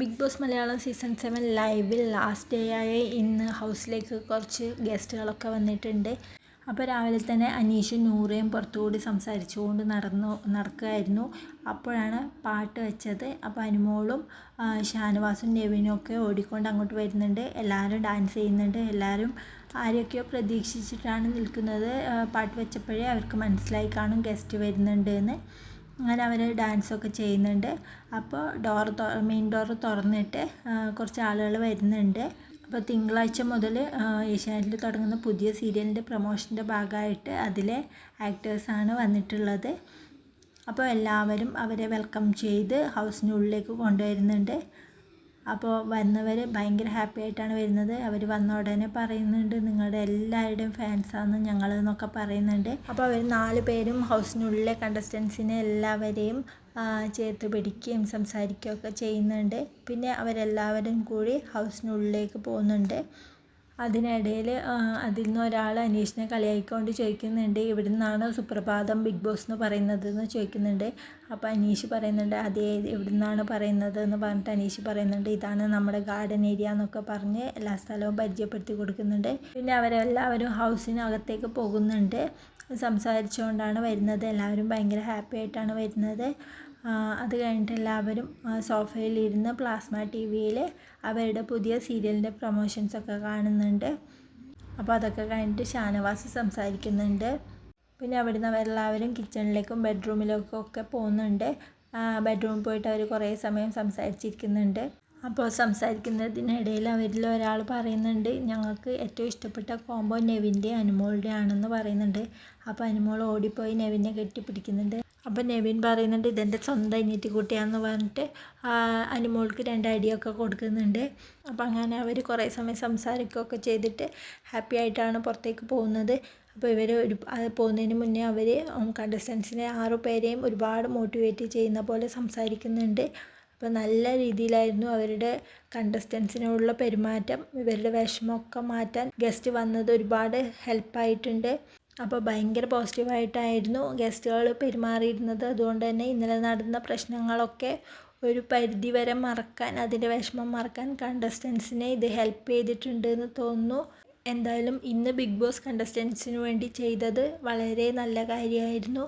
Bigg Boss Malayalam season seven ലൈവിൽ last day ആയ ഇന്ന് ഹൗസിലേക്ക് കുറച്ച് ഗസ്റ്റുകളൊക്കെ വന്നിട്ടുണ്ട്. അപ്പോൾ രാവിലെ തന്നെ അനീഷും നൂറയും പുറത്തുകൂടി സംസാരിച്ചുകൊണ്ട് നടന്നു നടക്കുകയായിരുന്നു. അപ്പോഴാണ് പാട്ട് വെച്ചത്. അപ്പോൾ അനുമോളും ഷാനുവാസും നെവിനും ഒക്കെ ഓടിക്കൊണ്ട് അങ്ങോട്ട് വരുന്നുണ്ട്. എല്ലാവരും ഡാൻസ് ചെയ്യുന്നുണ്ട്. എല്ലാവരും ആരെയൊക്കെയോ പ്രതീക്ഷിച്ചിട്ടാണ് നിൽക്കുന്നത്. പാട്ട് വെച്ചപ്പോഴേ അവർക്ക് മനസ്സിലായി കാണും ഗസ്റ്റ് വരുന്നുണ്ട് എന്ന്. അങ്ങനെ അവർ ഡാൻസൊക്കെ ചെയ്യുന്നുണ്ട്. അപ്പോൾ ഡോർ മെയിൻ ഡോർ തുറന്നിട്ട് കുറച്ച് ആളുകൾ വരുന്നുണ്ട്. അപ്പോൾ തിങ്കളാഴ്ച മുതൽ ഏഷ്യാനെറ്റിൽ തുടങ്ങുന്ന പുതിയ സീരിയലിന്റെ പ്രൊമോഷന്റെ ഭാഗമായിട്ട് അതിലെ ആക്ടേഴ്സാണ് വന്നിട്ടുള്ളത്. അപ്പോൾ എല്ലാവരും അവരെ വെൽക്കം ചെയ്ത് ഹൗസിനുള്ളിലേക്ക് കൊണ്ടുവരുന്നുണ്ട്. അപ്പോൾ വന്നവർ ഭയങ്കര ഹാപ്പി ആയിട്ടാണ് വരുന്നത്. അവർ വന്ന ഉടനെ പറയുന്നുണ്ട് നിങ്ങളുടെ എല്ലാവരുടെയും ഫാൻസാണ് ഞങ്ങൾ എന്നൊക്കെ പറയുന്നുണ്ട്. അപ്പോൾ അവർ നാല് പേരും ഹൗസിനുള്ളിലെ കണ്ടസ്റ്റൻസിനെ എല്ലാവരെയും ചേർത്ത് പിടിക്കുകയും സംസാരിക്കുകയൊക്കെ ചെയ്യുന്നുണ്ട്. പിന്നെ അവരെല്ലാവരും കൂടി ഹൗസിനുള്ളിലേക്ക് പോകുന്നുണ്ട്. അതിനിടയിൽ അതിൽ നിന്ന് ഒരാൾ അനീഷിനെ കളിയാക്കിക്കൊണ്ട് ചോദിക്കുന്നുണ്ട് ഇവിടെ നിന്നാണ് സുപ്രഭാതം ബിഗ് ബോസ് എന്ന് പറയുന്നത്? എന്ന് ചോദിക്കുന്നുണ്ട്. അപ്പോൾ അനീഷ് പറയുന്നുണ്ട് അതേ ഇവിടെ നിന്നാണ് പറയുന്നത് എന്ന് പറഞ്ഞിട്ട് അനീഷ് പറയുന്നുണ്ട് ഇതാണ് നമ്മുടെ ഗാർഡൻ ഏരിയ എന്നൊക്കെ പറഞ്ഞ് എല്ലാ സ്ഥലവും പരിചയപ്പെടുത്തി കൊടുക്കുന്നുണ്ട്. പിന്നെ അവരെല്ലാവരും ഹൗസിനകത്തേക്ക് പോകുന്നുണ്ട്. സംസാരിച്ചുകൊണ്ടാണ് വരുന്നത്. എല്ലാവരും ഭയങ്കര ഹാപ്പി ആയിട്ടാണ് വരുന്നത്. അത് കഴിഞ്ഞിട്ട് എല്ലാവരും സോഫയിലിരുന്ന് പ്ലാസ്മ ടി വിയിൽ അവരുടെ പുതിയ സീരിയലിന്റെ പ്രൊമോഷൻസൊക്കെ കാണുന്നുണ്ട്. അപ്പോൾ അതൊക്കെ കഴിഞ്ഞിട്ട് ഷാനവാസ് സംസാരിക്കുന്നുണ്ട്. പിന്നെ അവിടുന്ന് അവരെല്ലാവരും കിച്ചണിലേക്കും ബെഡ്റൂമിലേക്കും ഒക്കെ പോകുന്നുണ്ട്. ബെഡ്റൂമിൽ പോയിട്ട് അവർ കുറേ സമയം സംസാരിച്ചിരിക്കുന്നുണ്ട്. അപ്പോൾ സംസാരിക്കുന്നതിനിടയിൽ അവരിൽ ഒരാൾ പറയുന്നുണ്ട് ഞങ്ങൾക്ക് ഏറ്റവും ഇഷ്ടപ്പെട്ട കോംബോ നെവിന്റെ അനുമോളുടെ ആണെന്ന് പറയുന്നുണ്ട്. അപ്പോൾ അനുമോൾ ഓടിപ്പോയി നെവിനെ കെട്ടിപ്പിടിക്കുന്നുണ്ട്. അപ്പോൾ നെവിൻ പറയുന്നുണ്ട് ഇതെന്റെ സ്വന്തം അനിയത്തിക്കുട്ടിയാണെന്ന് പറഞ്ഞിട്ട് അനുമോൾക്ക് രണ്ട് അടിയൊക്കെ കൊടുക്കുന്നുണ്ട്. അപ്പം അങ്ങനെ അവർ കുറേ സമയം സംസാരിക്കുകയൊക്കെ ചെയ്തിട്ട് ഹാപ്പി ആയിട്ടാണ് പുറത്തേക്ക് പോകുന്നത്. അപ്പോൾ ഇവർ ഒരു പോകുന്നതിന് മുന്നേ അവർ കണ്ടസ്റ്റൻസിനെ ആറു പേരെയും ഒരുപാട് മോട്ടിവേറ്റ് ചെയ്യുന്ന പോലെ സംസാരിക്കുന്നുണ്ട്. അപ്പോൾ നല്ല രീതിയിലായിരുന്നു അവരുടെ കണ്ടസ്റ്റൻസിനോടുള്ള പെരുമാറ്റം. ഇവരുടെ വിഷമമൊക്കെ മാറ്റാൻ ഗസ്റ്റ് വന്നത് ഒരുപാട് ഹെൽപ്പായിട്ടുണ്ട്. അപ്പോൾ ഭയങ്കര പോസിറ്റീവായിട്ടായിരുന്നു ഗസ്റ്റുകൾ പെരുമാറിയിരുന്നത്. അതുകൊണ്ട് തന്നെ ഇന്നലെ നടന്ന പ്രശ്നങ്ങളൊക്കെ ഒരു പരിധി വരെ മറക്കാൻ അതിന്റെ വിഷമം മറക്കാൻ കണ്ടസ്റ്റൻസിനെ ഇത് ഹെൽപ്പ് ചെയ്തിട്ടുണ്ട് എന്ന് തോന്നുന്നു. എന്തായാലും ഇന്ന് ബിഗ് ബോസ് കണ്ടസ്റ്റൻസിന് വേണ്ടി ചെയ്തത് വളരെ നല്ല കാര്യമായിരുന്നു.